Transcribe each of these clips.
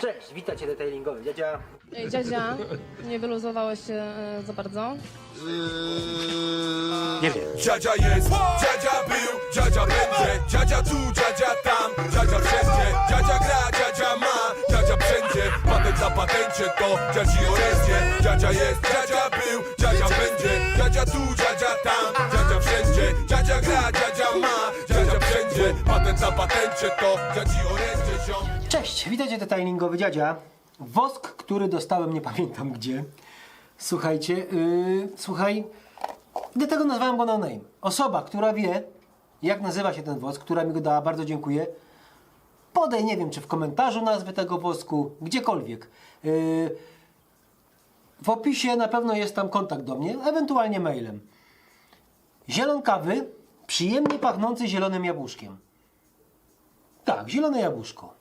Cześć, witajcie detailingowy. Dziadzia. Ej, dziadzia, nie wyluzowałeś się e, za bardzo? Nie wiem. Dziadzia jest, dziadzia był, dziadzia będzie Dziadzia tu, dziadzia tam, dziadzia wszędzie Dziadzia gra, dziadzia ma, dziadzia wszędzie Patent na patencie to dziadzi orędzie Dziadzia jest, dziadzia był, dziadzia będzie Dziadzia tu, dziadzia tam, dziadzia wszędzie Dziadzia gra, dziadzia ma, dziadzia Patent na patencie to dziadzi orędzie ziom Cześć, witajcie detailingowy dziadzia. Wosk, który dostałem nie pamiętam gdzie. Słuchajcie, yy, słuchaj, dlatego nazwałem go no name. Osoba, która wie, jak nazywa się ten wosk, która mi go dała, bardzo dziękuję. Podaj, nie wiem, czy w komentarzu nazwy tego wosku, gdziekolwiek. Yy, w opisie na pewno jest tam kontakt do mnie, ewentualnie mailem. Zielon kawy, przyjemnie pachnący zielonym jabłuszkiem. Tak, zielone jabłuszko.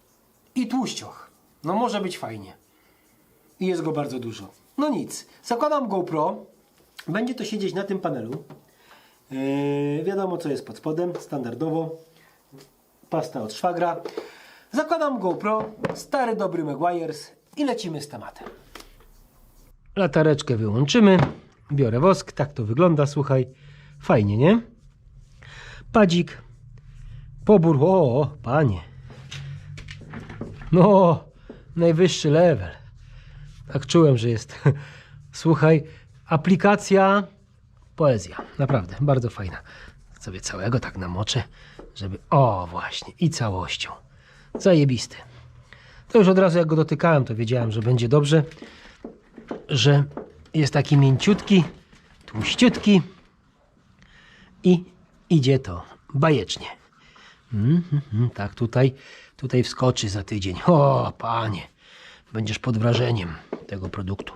I tłuścioch. No może być fajnie. I jest go bardzo dużo. No nic. Zakładam GoPro. Będzie to siedzieć na tym panelu. Yy, wiadomo co jest pod spodem. Standardowo. Pasta od szwagra. Zakładam GoPro. Stary dobry Meguiars. I lecimy z tematem. Latareczkę wyłączymy. Biorę wosk. Tak to wygląda, słuchaj. Fajnie, nie? Padzik. Pobór. O, panie. No, najwyższy level. Tak czułem, że jest. Słuchaj, aplikacja poezja. Naprawdę, bardzo fajna. Sobie całego tak namoczę, żeby. O, właśnie, i całością. Zajebisty. To już od razu jak go dotykałem, to wiedziałem, że będzie dobrze. Że jest taki mięciutki, tłuściutki i idzie to bajecznie. Mm, tak, tutaj, tutaj wskoczy za tydzień. O, panie, będziesz pod wrażeniem tego produktu.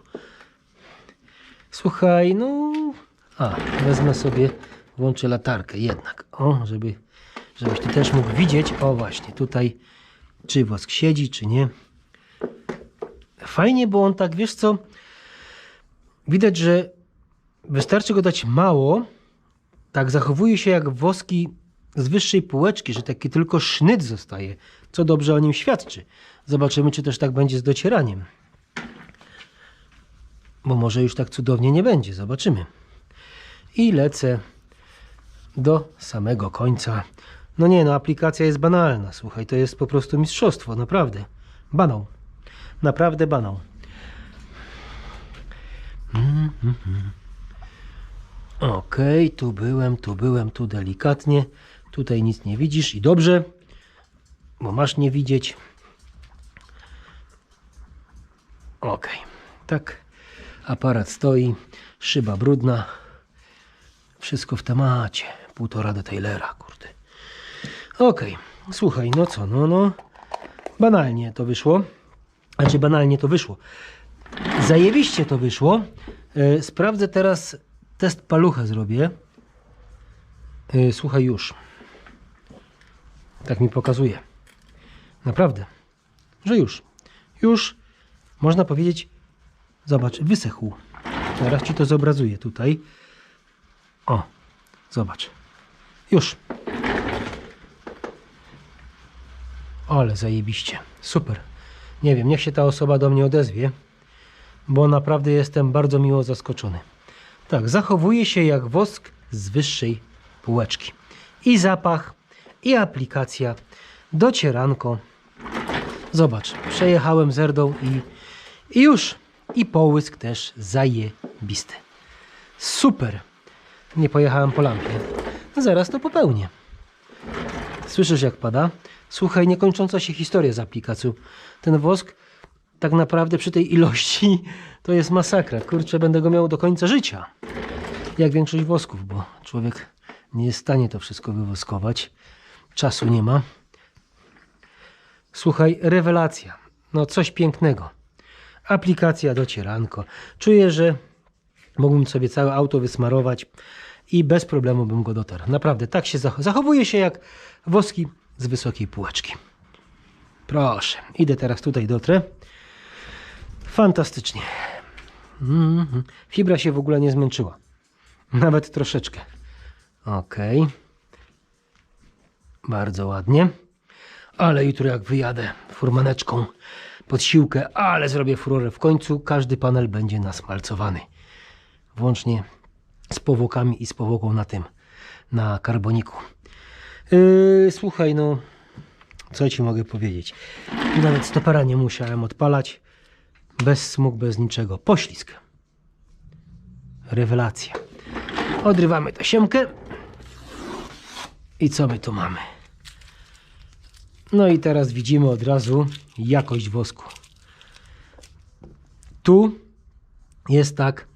Słuchaj, no. A, wezmę sobie, włączę latarkę jednak. O, żeby, żebyś ty też mógł widzieć. O, właśnie, tutaj, czy wosk siedzi, czy nie. Fajnie, bo on tak, wiesz co, widać, że wystarczy go dać mało, tak zachowuje się jak woski z wyższej półeczki, że taki tylko sznyt zostaje, co dobrze o nim świadczy. Zobaczymy, czy też tak będzie z docieraniem. Bo może już tak cudownie nie będzie, zobaczymy. I lecę do samego końca. No nie, no aplikacja jest banalna, słuchaj, to jest po prostu mistrzostwo, naprawdę. Banał. Naprawdę banał. Okej, tu byłem, tu byłem, tu delikatnie. Tutaj nic nie widzisz i dobrze, bo masz nie widzieć. Okej, tak. Aparat stoi, szyba brudna. Wszystko w temacie. Półtora detailera, kurde. Okej, słuchaj, no co, no, no. Banalnie to wyszło. Znaczy, banalnie to wyszło. Zajebiście to wyszło. E, Sprawdzę teraz, test palucha zrobię. E, Słuchaj już. Tak mi pokazuje. Naprawdę. Że już. Już można powiedzieć, zobacz, wysechł. Teraz ci to zobrazuję tutaj. O, zobacz. Już. Ale zajebiście. Super. Nie wiem, niech się ta osoba do mnie odezwie, bo naprawdę jestem bardzo miło zaskoczony. Tak, zachowuje się jak wosk z wyższej półeczki. I zapach, i aplikacja, docieranko. Zobacz, przejechałem zerdą i, i już. I połysk też zajebisty. Super. Nie pojechałem po lampie. Zaraz to popełnię. Słyszysz jak pada? Słuchaj, niekończąca się historia z aplikacją. Ten wosk tak naprawdę przy tej ilości to jest masakra. Kurczę, będę go miał do końca życia. Jak większość wosków, bo człowiek nie jest w stanie to wszystko wywoskować. Czasu nie ma. Słuchaj, rewelacja. No coś pięknego. Aplikacja docieranko. Czuję, że mógłbym sobie całe auto wysmarować i bez problemu bym go dotarł. Naprawdę, tak się zach zachowuje się jak woski z wysokiej półeczki. Proszę, idę teraz tutaj dotrę. Fantastycznie. Mhm. Fibra się w ogóle nie zmęczyła. Nawet troszeczkę. Ok. Bardzo ładnie. Ale jutro jak wyjadę furmaneczką pod siłkę, ale zrobię furorę w końcu, każdy panel będzie nasmalcowany. Włącznie z powłokami i z powłoką na tym, na karboniku. Yy, słuchaj, no, co ci mogę powiedzieć? Nawet stopera nie musiałem odpalać. Bez smug, bez niczego. Poślizg. Rewelacja. Odrywamy tasiemkę. I co my tu mamy? No i teraz widzimy od razu jakość wosku. Tu jest tak,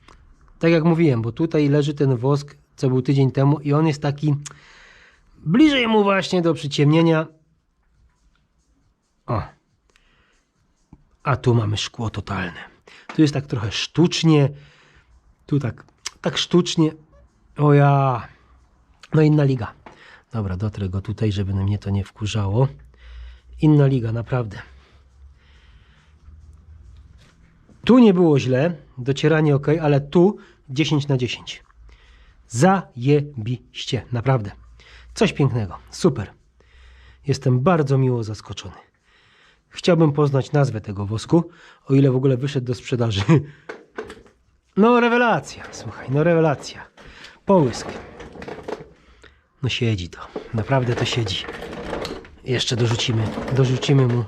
tak jak mówiłem, bo tutaj leży ten wosk, co był tydzień temu i on jest taki bliżej mu właśnie do przyciemnienia. O. A tu mamy szkło totalne. Tu jest tak trochę sztucznie. Tu tak, tak sztucznie. O ja. No inna liga. Dobra, dotrę go tutaj, żeby mnie to nie wkurzało. Inna liga, naprawdę. Tu nie było źle, docieranie ok, ale tu 10 na 10. Zajebiście, naprawdę. Coś pięknego, super. Jestem bardzo miło zaskoczony. Chciałbym poznać nazwę tego wosku, o ile w ogóle wyszedł do sprzedaży. No, rewelacja, słuchaj, no rewelacja. Połysk. No siedzi to, naprawdę to siedzi. Jeszcze dorzucimy, dorzucimy mu.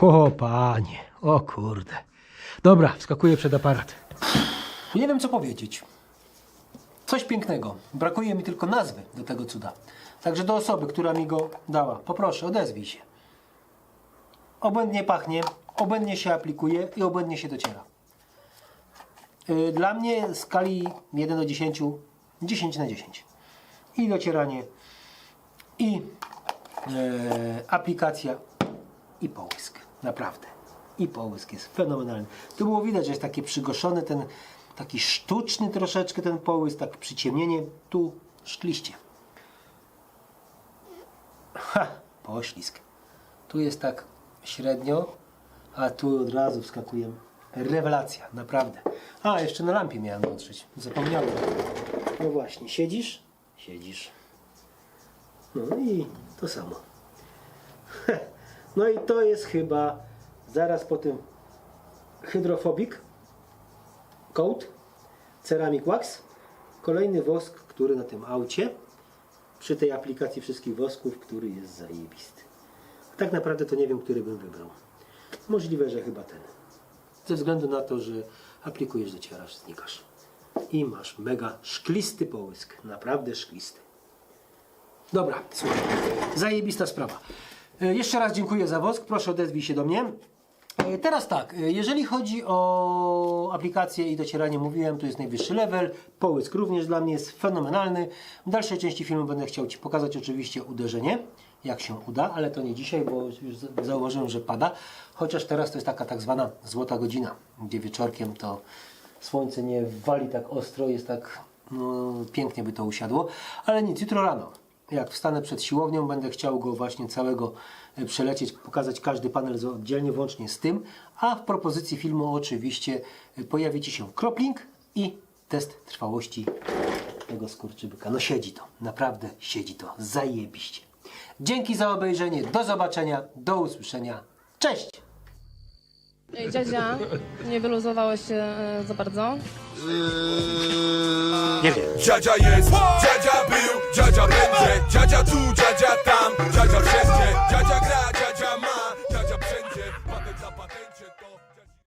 O panie, o kurde. Dobra, wskakuję przed aparat. Nie wiem co powiedzieć. Coś pięknego. Brakuje mi tylko nazwy do tego cuda. Także do osoby, która mi go dała, poproszę, odezwij się. Obłędnie pachnie, obłędnie się aplikuje i obłędnie się dociera. Yy, Dla mnie w skali 1 do 10, 10 na 10. I docieranie, i aplikacja, i połysk. Naprawdę. I połysk jest fenomenalny. Tu było widać, że jest takie przygoszony ten, taki sztuczny troszeczkę ten połysk, tak przyciemnienie. Tu szkliście. Ha, poślizg. Tu jest tak średnio, a tu od razu wskakuje. Rewelacja, naprawdę. A, jeszcze na lampie miałem dotrzeć. Zapomniałem. No właśnie, siedzisz? Siedzisz. No i to samo. No i to jest chyba zaraz po tym hydrofobik coat ceramic wax kolejny wosk, który na tym aucie przy tej aplikacji wszystkich wosków, który jest zajebisty. Tak naprawdę to nie wiem, który bym wybrał. Możliwe, że chyba ten. Ze względu na to, że aplikujesz, docierasz, znikasz. I masz mega szklisty połysk. Naprawdę szklisty. Dobra, słuchaj. Zajebista sprawa. E, Jeszcze raz dziękuję za wosk. Proszę odezwij się do mnie. E, Teraz tak, e, jeżeli chodzi o aplikację i docieranie, mówiłem, to jest najwyższy level. Połysk również dla mnie jest fenomenalny. W dalszej części filmu będę chciał Ci pokazać oczywiście uderzenie, jak się uda, ale to nie dzisiaj, bo już za- zauważyłem, że pada. Chociaż teraz to jest taka tak zwana złota godzina, gdzie wieczorkiem to słońce nie wali tak ostro, jest tak no, pięknie by to usiadło. Ale nic, jutro rano jak wstanę przed siłownią, będę chciał go właśnie całego e, przelecieć, pokazać każdy panel oddzielnie, włącznie z tym. A w propozycji filmu oczywiście e, pojawi Ci się kropling i test trwałości tego skurczybyka. No siedzi to, naprawdę siedzi to, zajebiście. Dzięki za obejrzenie, do zobaczenia, do usłyszenia. Cześć! Ej, dziadzia, nie wyluzowałeś się e, za bardzo? Nie wiem. Dziadzia jest, dziadzia był, dziadzia będzie Dziadzia tu, dziadzia tam, dziadzia wszędzie Dziadzia gra,